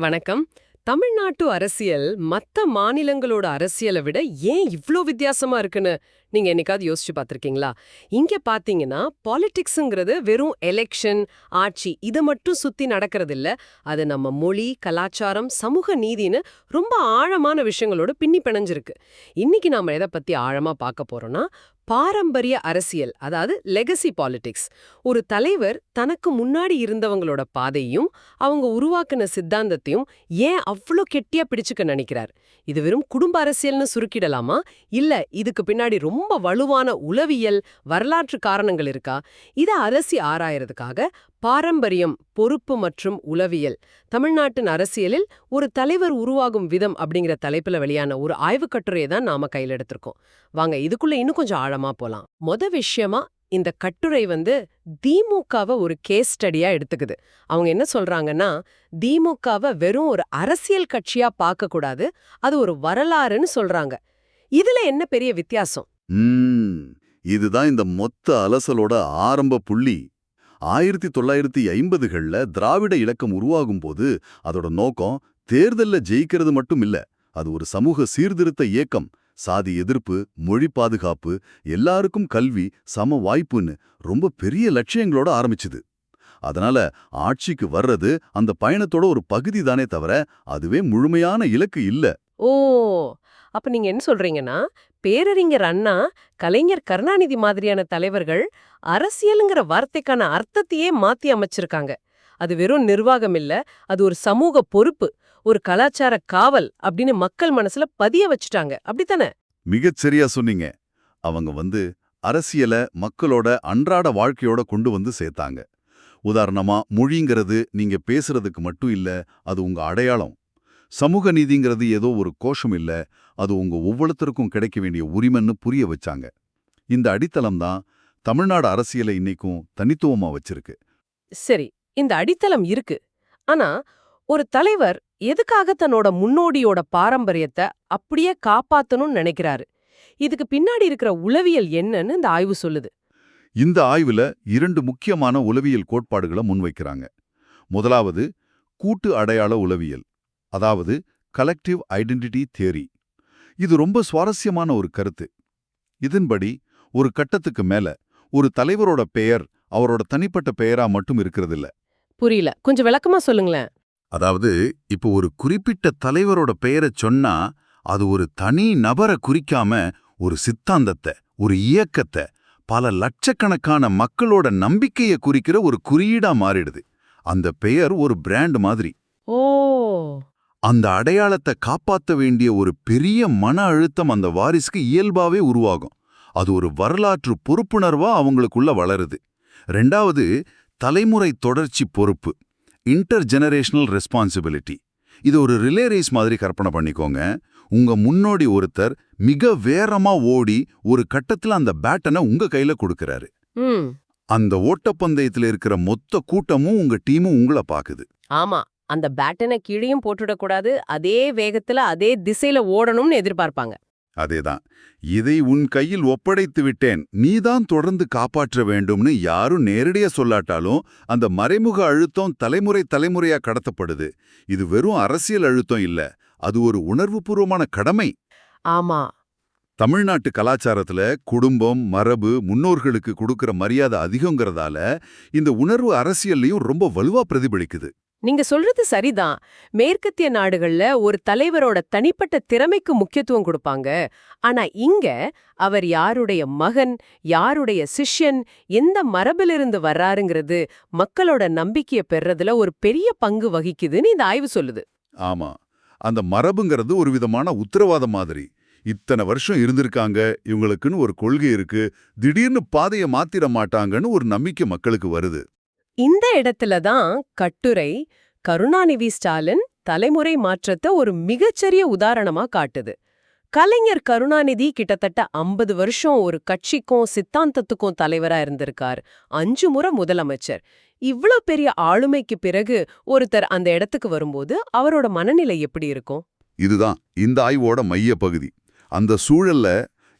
வணக்கம். தமிழ்நாட்டு அரசியல் மத்த மாநிலங்களோட அரசியலை விட ஏன் இவ்ளோ வித்தியாசமா இருக்குன்னு நீங்க என்னைக்காவது யோசிச்சு பார்த்துருக்கீங்களா? இங்க பாத்தீங்கன்னா பாலிடிக்ஸுங்கிறது வெறும் எலெக்ஷன் ஆட்சி இதை மட்டும் சுத்தி நடக்கிறது இல்ல அது நம்ம மொழி கலாச்சாரம் சமூக நீதின்னு ரொம்ப ஆழமான விஷயங்களோட பின்னி பிணைஞ்சிருக்கு. இன்னைக்கு நாம எதை பத்தி ஆழமா பார்க்க போறோம்னா பாரம்பரிய அரசியல் அதாவது லெகசி பாலிடிக்ஸ் ஒரு தலைவர் தனக்கு முன்னாடி இருந்தவங்களோட பாதையும் அவங்க உருவாக்குன சித்தாந்தத்தையும் ஏன் அவ்வளோ கெட்டியா பிடிச்சுக்க நினைக்கிறார்? இது வெறும் குடும்ப அரசியல்னு சுருக்கிடலாமா? இல்ல இதுக்கு பின்னாடி ரொம்ப ரொம்ப வலுவான உளவியல் வரலாற்று காரணங்கள் இருக்கா? இதை அரசி ஆராயறதுக்காக பாரம்பரியம் பொறுப்பு மற்றும் உளவியல் தமிழ்நாட்டின் அரசியலில் ஒரு தலைவர் உருவாகும் விதம் அப்படிங்கிற தலைப்புல வெளியான ஒரு ஆய்வுக் கட்டுரையை தான் நாம கையில் எடுத்திருக்கோம். வாங்க இதுக்குள்ள இன்னும் கொஞ்சம் ஆழமா போலாம். மொத விஷயமா இந்த கட்டுரை வந்து திமுகவை ஒரு கேஸ் ஸ்டடியா எடுத்துக்குது. அவங்க என்ன சொல்றாங்கன்னா திமுகவை வெறும் ஒரு அரசியல் கட்சியா பார்க்கக்கூடாது அது ஒரு வரலாறுன்னு சொல்றாங்க. இதுல என்ன பெரிய வித்தியாசம்? இதுதான் இந்த மொத்த அலசலோட ஆரம்ப புள்ளி. ஆயிரத்தி தொள்ளாயிரத்தி ஐம்பதுகள்ல திராவிட இலக்கம் உருவாகும் போது அதோட நோக்கம் தேர்தல்ல ஜெயிக்கிறது மட்டும் இல்ல அது ஒரு சமூக சீர்திருத்த இயக்கம். சாதி எதிர்ப்பு மொழி பாதுகாப்பு எல்லாருக்கும் கல்வி சம வாய்ப்புன்னு ரொம்ப பெரிய லட்சியங்களோட ஆரம்பிச்சுது. அதனால ஆட்சிக்கு வர்றது அந்த பயணத்தோட ஒரு பகுதி தானே தவிர அதுவே முழுமையான இலக்கு இல்ல. ஓ அப்ப நீங்க என்ன சொல்றீங்கன்னா பேரறிஞர் அண்ணா கலைஞர் கருணாநிதி மாதிரியான தலைவர்கள் அரசியலுங்கிற வார்த்தைக்கான அர்த்தத்தையே மாத்தி அமைச்சிருக்காங்க. அது வெறும் நிர்வாகம் இல்ல அது ஒரு சமூக பொறுப்பு ஒரு கலாச்சார காவல் அப்படின்னு மக்கள் மனசுல பதிய வச்சுட்டாங்க. அப்படித்தானே? மிகச் சரியா சொன்னீங்க. அவங்க வந்து அரசியல மக்களோட அன்றாட வாழ்க்கையோட கொண்டு வந்து சேர்த்தாங்க. உதாரணமா மொழிங்கிறது நீங்க பேசுறதுக்கு மட்டும் இல்ல அது உங்க அடையாளம். சமூக நீதிங்கிறது ஏதோ ஒரு கோஷம் இல்ல அது உங்க ஒவ்வொருத்தருக்கும் கிடைக்க வேண்டிய உரிமைன்னு புரிய வச்சாங்க. இந்த அடித்தளம் தான் தமிழ்நாடு அரசியலை இன்னைக்கும் தனித்துவமா வச்சிருக்கு. சரி இந்த அடித்தளம் இருக்கு. ஆனா ஒரு தலைவர் எதுக்காக தன்னோட முன்னோடியோட பாரம்பரியத்தை அப்படியே காப்பாத்தணும்னு நினைக்கிறாரு? இதுக்கு பின்னாடி இருக்கிற உளவியல் என்னன்னு இந்த ஆய்வு சொல்லுது. இந்த ஆய்வுல இரண்டு முக்கியமான உளவியல் கோட்பாடுகளை முன்வைக்கிறாங்க. முதலாவது கூட்டு அடையாள உளவியல். அதாவது கலெக்டிவ் ஐடென்டிட்டி தியரி இது ரொம்ப சுவாரஸ்யமான ஒரு கருத்து. இதன்படி ஒரு கட்டத்துக்கு மேல ஒரு தலைவரோட பெயர் அவரோட தனிப்பட்ட பெயரா மட்டும் இருக்கிறதில்ல. புரியல. கொஞ்சம் விளக்கமா சொல்லுங்களேன். அதாவது இப்போ ஒரு குறிப்பிட்ட தலைவரோட பெயரை சொன்னா அது ஒரு தனி நபரை குறிக்காம ஒரு சித்தாந்தத்தை ஒரு இயக்கத்தை பல லட்சக்கணக்கான மக்களோட நம்பிக்கையை குறிக்கிற ஒரு குறியீடா மாறிடுது. அந்த பெயர் ஒரு பிராண்ட் மாதிரி. ஓ! அந்த அடையாளத்தை காப்பாத்த வேண்டிய ஒரு பெரிய மன அழுத்தம் அந்த வாரிசுக்கு இயல்பாவே உருவாகும். அது ஒரு வரலாற்று பொறுப்புணர்வா அவங்களுக்குள்ள வளருது. ரெண்டாவது தலைமுறை தொடர்ச்சி பொறுப்பு. Intergenerational responsibility. இது ஒரு ரிலே ரேஸ் மாதிரி கற்பனை பண்ணிக்கோங்க. உங்க முன்னோடி ஒருத்தர் மிக வேகமா ஓடி ஒரு கட்டத்துல அந்த பேட்டனை உங்க கையில கொடுக்கறாரு. அந்த ஓட்டப்பந்தயத்துல இருக்கிற மொத்த கூட்டமும் உங்க டீமும் உங்களை பாக்குது. ஆமா. அந்த பேட்டனை கீழேயும் போட்டுடக்கூடாது அதே வேகத்துல அதே திசையில ஓடணும்னு எதிர்பார்ப்பாங்க. அதேதான். இதை உன் கையில் ஒப்படைத்து விட்டேன். நீதான் தொடர்ந்து காப்பாற்ற வேண்டும்னு யாரும் நேரடியா சொல்லாட்டாலும் அந்த மறைமுக அழுத்தம் தலைமுறை தலைமுறையா கடத்தப்படுது. இது வெறும் அரசியல் அழுத்தம் இல்ல. அது ஒரு உணர்வுபூர்வமான கடமை. ஆமா. தமிழ்நாட்டு கலாச்சாரத்துல குடும்பம் மரபு முன்னோர்களுக்கு கொடுக்கிற மரியாதை அதிகங்கிறதால இந்த உணர்வு அரசியல்லையும் ரொம்ப வலுவா பிரதிபலிக்குது. நீங்க சொல்றது சரிதான். மேற்கத்திய நாடுகள்ல ஒரு தலைவரோட தனிப்பட்ட திறமைக்கு முக்கியத்துவம் கொடுப்பாங்க. ஆனா இங்க அவர் யாருடைய மகன் யாருடைய சிஷ்யன் எந்த மரபிலிருந்து வர்றாருங்கிறது மக்களோட நம்பிக்கைய பெறதுல ஒரு பெரிய பங்கு வகிக்குதுன்னு இந்த ஆய்வு சொல்லுது. ஆமா. அந்த மரபுங்கிறது ஒரு விதமான உத்தரவாதம் மாதிரி. இத்தனை வருஷம் இருந்திருக்காங்க இவங்களுக்குன்னு ஒரு கொள்கை இருக்கு திடீர்னு பாதையை மாத்திர மாட்டாங்கன்னு ஒரு நம்பிக்கை மக்களுக்கு வருது. இந்த இடத்துல தான் கட்டுரை கருணாநிதி ஸ்டாலின் தலைமுறை மாற்றத்தை ஒரு மிகச்சரிய உதாரணமா காட்டுது. கலைஞர் கருணாநிதி கிட்டத்தட்ட ஐம்பது வருஷம் ஒரு கட்சிக்கும் சித்தாந்தத்துக்கும் தலைவரா இருந்திருக்கார். அஞ்சு முறை முதலமைச்சர். இவ்ளோ பெரிய ஆளுமைக்கு பிறகு ஒருத்தர் அந்த இடத்துக்கு வரும்போது அவரோட மனநிலை எப்படி இருக்கும்? இதுதான் இந்த ஆய்வோட மைய பகுதி. அந்த சூழல்ல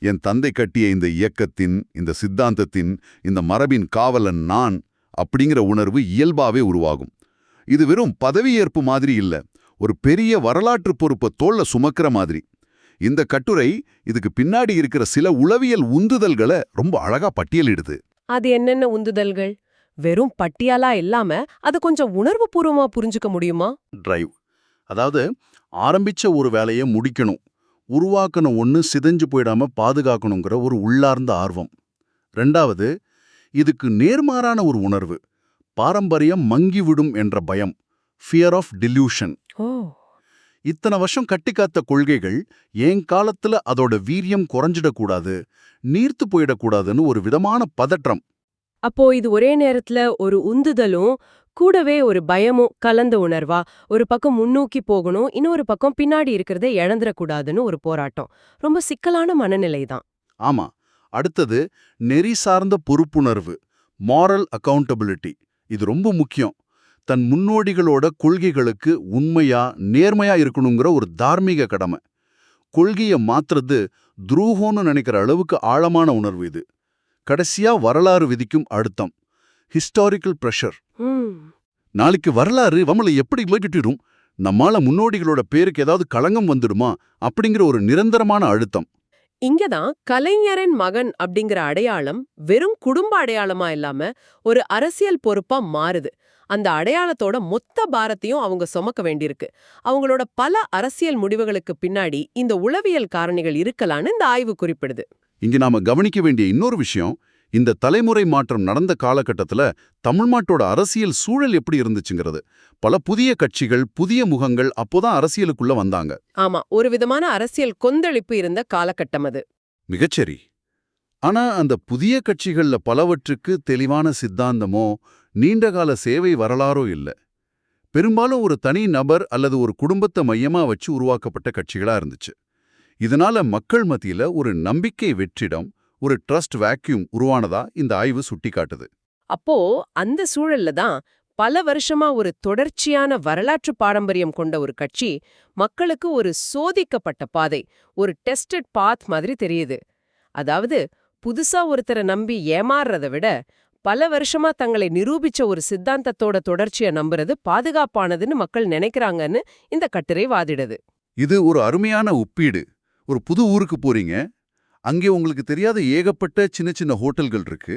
என் தந்தை கட்டிய இந்த இயக்கத்தின் இந்த சித்தாந்தத்தின் இந்த மரபின் காவலன் நான் அப்படிங்கிற உணர்வு இயல்பாவே உருவாகும். இது வெறும் பதவியேற்பு மாதிரி இல்ல. ஒரு பெரிய வரலாற்று பொறுப்பை தோள்ல சுமக்கிற மாதிரி. இந்த கட்டுரை இதுக்கு பின்னாடி இருக்கிற சில உளவியல் உந்துதல்களை ரொம்ப அழகா பட்டியலிடுது. அது என்னென்ன உந்துதல்கள்? வெறும் பட்டியாலா இல்லாம அது கொஞ்சம் உணர்வுபூர்வமா புரிஞ்சுக்க முடியுமா? டிரைவ் அதாவது ஆரம்பிச்ச ஒரு வேலையை முடிக்கணும். உருவாக்கணும் ஒன்று சிதைஞ்சு போயிடாம பாதுகாக்கணுங்கிற ஒரு உள்ளார்ந்த ஆர்வம். ரெண்டாவது இதுக்கு நேர்மாறான ஒரு உணர்வு. பாரம்பரியம் மங்கிவிடும் என்ற பயம். ஃபியர் ஆஃப் டில்யூஷன் ஓ. இத்தனை வருஷம் கட்டிக்காத்த கொள்கைகள் என் காலத்துல அதோட வீரியம் குறைஞ்சிடக்கூடாது நீர்த்து போயிடக்கூடாதுன்னு ஒரு விதமான பதற்றம். அப்போ இது ஒரே நேரத்துல ஒரு உந்துதலும் கூடவே ஒரு பயமும் கலந்த உணர்வா? ஒரு பக்கம் முன்னோக்கி போகணும் இன்னொரு பக்கம் பின்னாடி இருக்கிறத இழந்துடக்கூடாதுன்னு ஒரு போராட்டம். ரொம்ப சிக்கலான மனநிலை தான் ஆமா. அடுத்தது நெறி சார்ந்த பொறுப்புணர்வு மாரல் அக்கவுண்டபிலிட்டி இது ரொம்ப முக்கியம். தன் முன்னோடிகளோட கொள்கைகளுக்கு உண்மையா நேர்மையா இருக்கணுங்கிற ஒரு தார்மீக கடமை. கொள்கையை மாத்துறது துரூகம்னு நினைக்கிற அளவுக்கு ஆழமான உணர்வு இது. கடைசியா வரலாறு விதிக்கும் அழுத்தம். ஹிஸ்டாரிக்கல் ப்ரெஷர் நாளைக்கு வரலாறு நம்மளை எப்படி விளக்கிட்டிடும் நம்மால முன்னோடிகளோட பேருக்கு ஏதாவது களங்கம் வந்துடுமா? அப்படிங்கிற ஒரு நிரந்தரமான அழுத்தம். இங்கதான் கலைஞரின் மகன் அப்படிங்கிற அடையாளம் வெறும் குடும்ப அடையாளமா இல்லாம ஒரு அரசியல் பொறுப்பா மாறுது. அந்த அடையாளத்தோட மொத்த பாரத்தையும் அவங்க சுமக்க வேண்டியிருக்கு. அவங்களோட பல அரசியல் முடிவுகளுக்கு பின்னாடி இந்த உளவியல் காரணிகள் இருக்கலான்னு இந்த ஆய்வு குறிப்பிடுது. இங்க நாம கவனிக்க வேண்டிய இன்னொரு விஷயம் இந்த தலைமுறை மாற்றம் நடந்த காலகட்டத்துல தமிழ்நாட்டோட அரசியல் சூழல் எப்படி இருந்துச்சுங்கிறது. பல புதிய கட்சிகள் புதிய முகங்கள் அப்போதான் அரசியலுக்குள்ள வந்தாங்க. ஆமா ஒரு விதமான அரசியல் கொந்தளிப்பு இருந்த காலகட்டம் அது. மிகச்சரி. ஆனா அந்த புதிய கட்சிகள்ல பலவற்றுக்கு தெளிவான சித்தாந்தமோ நீண்டகால சேவை வரலாறோ இல்ல. பெரும்பாலும் ஒரு தனி நபர் அல்லது ஒரு குடும்பத்தை மையமா வச்சு உருவாக்கப்பட்ட கட்சிகளா இருந்துச்சு. இதனால மக்கள் மத்தியில ஒரு நம்பிக்கை வெற்றிடம் ஒரு ட்ரஸ்ட் வேக்யூம் உருவானதா இந்த ஆய்வு சுட்டிக்காட்டுது. அப்போ அந்த சூழல்ல தான் பல வருஷமா ஒரு தொடர்ச்சியான வரலாற்று பாரம்பரியம் கொண்ட ஒரு கட்சி மக்களுக்கு ஒரு சோதிக்கப்பட்ட பாதை ஒரு டெஸ்டட் பாத் மாதிரி தெரியுது. அதாவது புதுசா ஒருத்தரை நம்பி ஏமாறுறத விட பல வருஷமா தங்களை நிரூபிச்ச ஒரு சித்தாந்தத்தோட தொடர்ச்சியை நம்புறது பாதுகாப்பானதுன்னு மக்கள் நினைக்கிறாங்கன்னு இந்த கட்டுரை வாதிடுது. இது ஒரு அருமையான ஒப்பீடு. ஒரு புது ஊருக்கு போறீங்க அங்கே உங்களுக்கு தெரியாத ஏகப்பட்ட சின்ன சின்ன ஹோட்டல்கள் இருக்கு.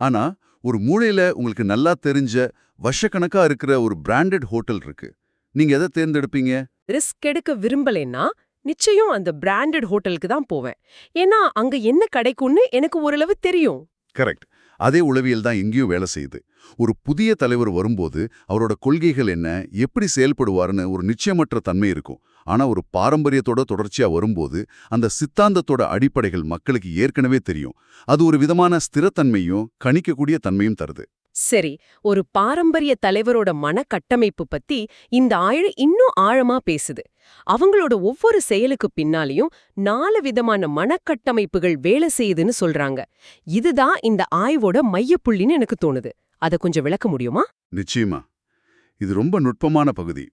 ஆனா ஒரு மூலையில உங்களுக்கு நல்லா தெரிஞ்ச வருஷக்கணக்கா இருக்கிற ஒரு பிராண்டட் ஹோட்டல் இருக்கு. நீங்க எதை தேர்ந்தெடுப்பீங்க? ரிஸ்க் எடுக்க விரும்பலைன்னா நிச்சயம் அந்த பிராண்டட் ஹோட்டலுக்கு தான் போவேன். ஏன்னா அங்க என்ன கிடைக்கும்னு எனக்கு ஓரளவு தெரியும். கரெக்ட் அதே உளவியல் தான் இங்கேயும் வேலை செய்யுது. ஒரு புதிய தலைவர் வரும்போது அவரோட கொள்கைகள் என்ன எப்படி செயல்படுவாருன்னு ஒரு நிச்சயமற்ற தன்மை இருக்கும். ஆனா ஒரு பாரம்பரியத்தோட தொடர்ச்சியா வரும்போது அந்த சித்தாந்தத்தோட அடிப்படைகள் மக்களுக்கு ஏற்கனவே தெரியும். அது ஒரு விதமான ஸ்திரத்தன்மையும் கணிக்கக்கூடிய தன்மையும் தருது. சரி ஒரு பாரம்பரிய தலைவரோட மனக்கட்டமைப்பு பத்தி இந்த ஆழ் இன்னும் ஆழமா பேசுது. அவங்களோட ஒவ்வொரு செயலுக்கு பின்னாலையும் நாலு விதமான மனக்கட்டமைப்புகள் வேலை செய்யுதுன்னு சொல்றாங்க. இதுதான் இந்த ஆய்வோட மையப்புள்ளின்னு எனக்கு தோணுது. அத கொஞ்சம் விளக்க முடியுமா? நிச்சயமா. இது ரொம்ப நுட்பமான பகுதி.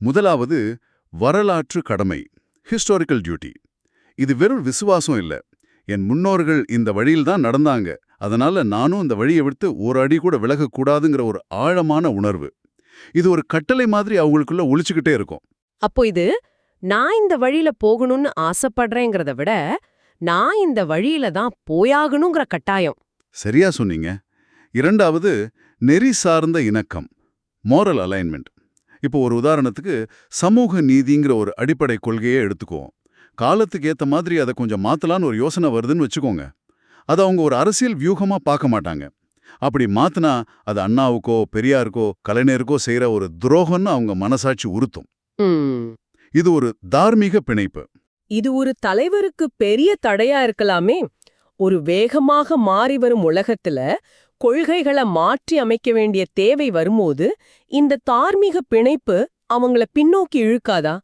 முதலாவது வரலாற்று கடமை ஹிஸ்டாரிக்கல் டியூட்டி இது வெறும் விசுவாசம் இல்ல. என் முன்னோர்கள் இந்த வழியில் தான் நடந்தாங்க. அதனால நானும் இந்த வழியை விட்டு ஒரு அடி கூட விலகக்கூடாதுங்கிற ஒரு ஆழமான உணர்வு. இது ஒரு கட்டளை மாதிரி அவங்களுக்குள்ள ஒழிச்சுக்கிட்டே இருக்கும். அப்போ இது நான் இந்த வழியில போகணும்னு ஆசைப்படுறேங்கிறத விட நான் இந்த வழியில தான் போயாகணுங்கிற கட்டாயம். சரியா சொன்னீங்க. இரண்டாவது நெறி சார்ந்த இணக்கம் moral அலைன்மெண்ட் இப்போ ஒரு உதாரணத்துக்கு சமூக நீதிங்கிற ஒரு அடிப்படை கொள்கையை எடுத்துக்குவோம். காலத்துக்கு ஏத்த மாதிரி அதை கொஞ்சம் மாத்தலான்னு ஒரு யோசனை வருதுன்னு வச்சுக்கோங்க. அதை அவங்க ஒரு அரசியல் வியூகமா பார்க்க மாட்டாங்க. அப்படி மாத்தினா அது அண்ணாவுக்கோ பெரியாருக்கோ கலைஞருக்கோ செய்யற ஒரு துரோகம்னு அவங்க மனசாட்சி உறுத்தும். இது ஒரு தார்மீக பிணைப்பு. இது ஒரு தலைவருக்கு பெரிய தடையா இருக்கலாமே. ஒரு வேகமாக மாறி வரும் உலகத்துல கொள்கைகளை மாற்றி அமைக்க வேண்டிய தேவை வரும்போது இந்த தார்மீக பிணைப்பு அவங்கள பின்னோக்கி இழுக்காதா?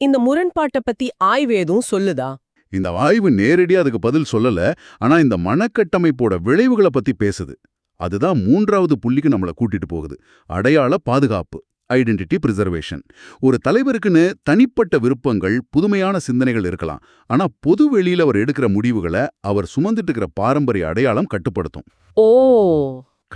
இந்த முரண்பாட்டை பத்தி ஆய்வு எதுவும் சொல்லுதா? இந்த ஆய்வு நேரடியா அதுக்கு பதில் சொல்லல ஆனா இந்த மனக்கட்டமைப்போட விளைவுகளை பத்தி பேசுது. அதுதான் மூன்றாவது புள்ளிக்கு நம்மள கூட்டிட்டு போகுது. அடையாள பாதுகாப்பு ஐடென்டிட்டி பிரிசர்வேஷன் ஒரு தலைவருக்குன்னு தனிப்பட்ட விருப்பங்கள் புதுமையான சிந்தனைகள் இருக்கலாம். ஆனா பொது வெளியில அவர் எடுக்கிற முடிவுகளை அவர் சுமந்துட்டு இருக்கிற பாரம்பரிய அடையாளம் கட்டுப்படுத்தும். ஓ!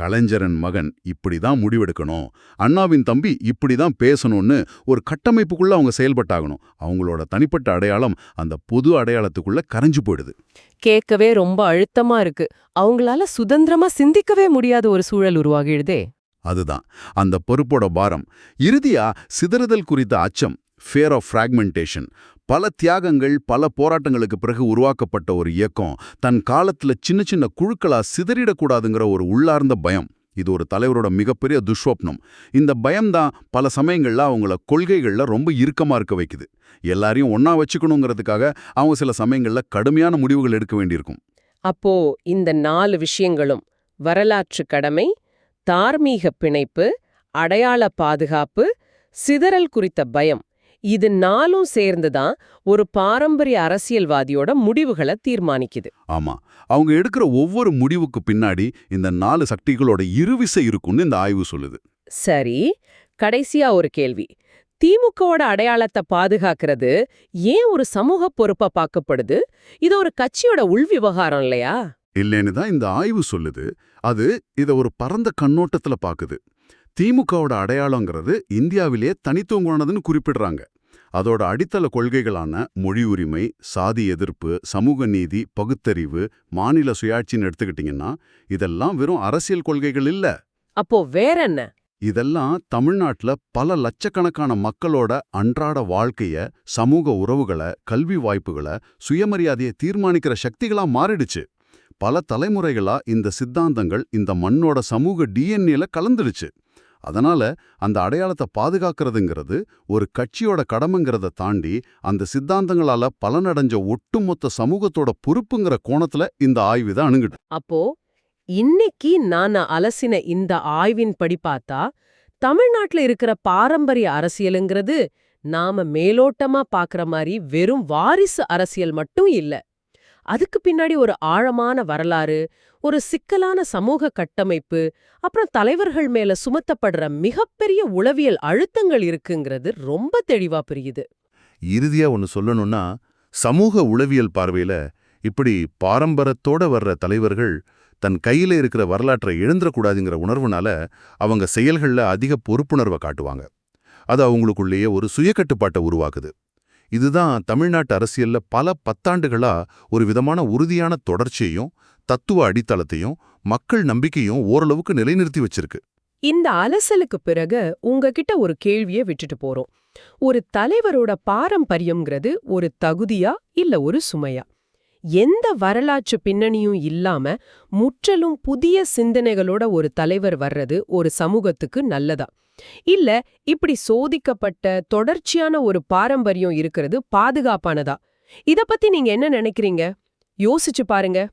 கலைஞரன் மகன் இப்படிதான் முடிவெடுக்கணும் அண்ணாவின் தம்பி இப்படிதான் பேசணும்னு ஒரு கட்டமைப்புக்குள்ள அவங்க செயல்பட்டாகணும். அவங்களோட தனிப்பட்ட அடையாளம் அந்த பொது அடையாளத்துக்குள்ள கரைஞ்சு போயிடுது. கேட்கவே ரொம்ப அழுத்தமா இருக்கு. அவங்களால சுதந்திரமா சிந்திக்கவே முடியாத ஒரு சூழல் உருவாகிடுதே. அதுதான். அந்த பொறுப்போட பாரம். இறுதியா சிதறுதல் குறித்த அச்சம் ஃபேர் ஆஃப் ஃப்ராக்மெண்டேஷன் பல தியாகங்கள் பல போராட்டங்களுக்கு பிறகு உருவாக்கப்பட்ட ஒரு இயக்கம். தன் காலத்துல சின்ன சின்ன குழுக்களா சிதறிடக்கூடாதுங்கிற ஒரு உள்ளார்ந்த பயம். இது ஒரு தலைவரோட மிகப்பெரிய துஷ்வப்னம். இந்த பயம்தான் பல சமயங்கள்ல அவங்கள கொள்கைகள்ல ரொம்ப இறுக்கமா இருக்க வைக்குது. எல்லாரையும் ஒன்றா வச்சுக்கணுங்கிறதுக்காக அவங்க சில சமயங்கள்ல கடுமையான முடிவுகள் எடுக்க வேண்டியிருக்கும். அப்போ இந்த நாலு விஷயங்களும் வரலாற்று கடமை தார்மீக பிணைப்பு அடையாள பாதுகாப்பு சிதறல் குறித்த பயம் இது நாலும் சேர்ந்துதான் ஒரு பாரம்பரிய அரசியல்வாதியோட முடிவுகளை தீர்மானிக்குது. ஆமா. அவங்க எடுக்கிற ஒவ்வொரு முடிவுக்கு பின்னாடி இந்த நாலு சக்திகளோட இருவிசை இருக்கும்னு இந்த ஆய்வு சொல்லுது. சரி கடைசியா ஒரு கேள்வி. திமுகவோட அடையாளத்தை பாதுகாக்கிறது ஏன் ஒரு சமூக பொறுப்பா பார்க்கப்படுது? இது ஒரு கட்சியோட உள்விவகாரம் இல்லையா? இல்லைன்னு தான் இந்த ஆய்வு சொல்லுது. அது இத ஒரு பரந்த கண்ணோட்டத்துல பாக்குது. திமுகவோட அடையாளங்கிறது இந்தியாவிலேயே தனித்துவமானதுன்னு குறிப்பிடுறாங்க. அதோட அடித்தள கொள்கைகளான மொழி உரிமை சாதி எதிர்ப்பு சமூக நீதி பகுத்தறிவு மாநில சுயாட்சின்னு எடுத்துக்கிட்டிங்கன்னா இதெல்லாம் வெறும் அரசியல் கொள்கைகள் இல்ல. அப்போ வேற என்ன? இதெல்லாம் தமிழ்நாட்டுல பல லட்சக்கணக்கான மக்களோட அன்றாட வாழ்க்கைய சமூக உறவுகளை கல்வி வாய்ப்புகளை சுயமரியாதையை தீர்மானிக்கிற சக்திகளா மாறிடுச்சு. பல தலைமுறைகளா இந்த சித்தாந்தங்கள் இந்த மண்ணோட சமூக டிஎன்ஏல கலந்துடுச்சு. அதனால அந்த அடையாளத்தை பாதுகாக்கிறதுங்கிறது ஒரு கட்சியோட கடமைங்கிறத தாண்டி அந்த சித்தாந்தங்களால பலனடைஞ்ச ஒட்டுமொத்த சமூகத்தோட பொறுப்புங்கிற கோணத்துல இந்த ஆய்வு தான் அணுகுது. அப்போ இன்னைக்கு நான் அலசின இந்த ஆய்வின் படி பார்த்தா தமிழ்நாட்டுல இருக்கிற பாரம்பரிய அரசியலுங்கிறது நாம மேலோட்டமா பாக்குற மாதிரி வெறும் வாரிசு அரசியல் மட்டும் இல்ல. அதுக்கு பின்னாடி ஒரு ஆழமான வரலாறு ஒரு சிக்கலான சமூக கட்டமைப்பு அப்புறம் தலைவர்கள் மேல சுமத்தப்படுற மிகப்பெரிய உளவியல் அழுத்தங்கள் இருக்குங்கிறது ரொம்ப தெளிவா புரியுது. இறுதியா ஒன்னு சொல்லணும்னா சமூக உளவியல் பார்வையில இப்படி பாரம்பரத்தோட வர்ற தலைவர்கள் தன் கையில இருக்கிற வரலாற்றை எழுந்துடக்கூடாதுங்கிற உணர்வுனால அவங்க செயல்கள்ல அதிக பொறுப்புணர்வை காட்டுவாங்க. அது அவங்களுக்குள்ளேயே ஒரு சுயக்கட்டுப்பாட்டை உருவாக்குது. இதுதான் தமிழ்நாட்டு அரசியல்ல பல பத்தாண்டுகளா ஒரு விதமான உறுதியான தொடர்ச்சியையும் தத்துவ அடித்தளத்தையும் மக்கள் நம்பிக்கையும் ஓரளவுக்கு நிலைநிறுத்தி வச்சிருக்கு. இந்த அலசலுக்கு பிறகு உங்ககிட்ட ஒரு கேள்வியை விட்டுட்டு போறோம். ஒரு தலைவரோட பாரம்பரியம்ங்கிறது ஒரு தகுதியா இல்ல ஒரு சுமையா? எந்த வரலாற்று பின்னணியும் இல்லாம முற்றலும் புதிய சிந்தனைகளோட ஒரு தலைவர் வர்றது ஒரு சமூகத்துக்கு நல்லதா? இல்ல இப்படி சோதிக்கப்பட்ட தொடர்ச்சியான ஒரு பாரம்பரியம் இருக்கிறது பாதுகாப்பானதா? இத பத்தி நீங்க என்ன நினைக்கிறீங்க? யோசிச்சு பாருங்க.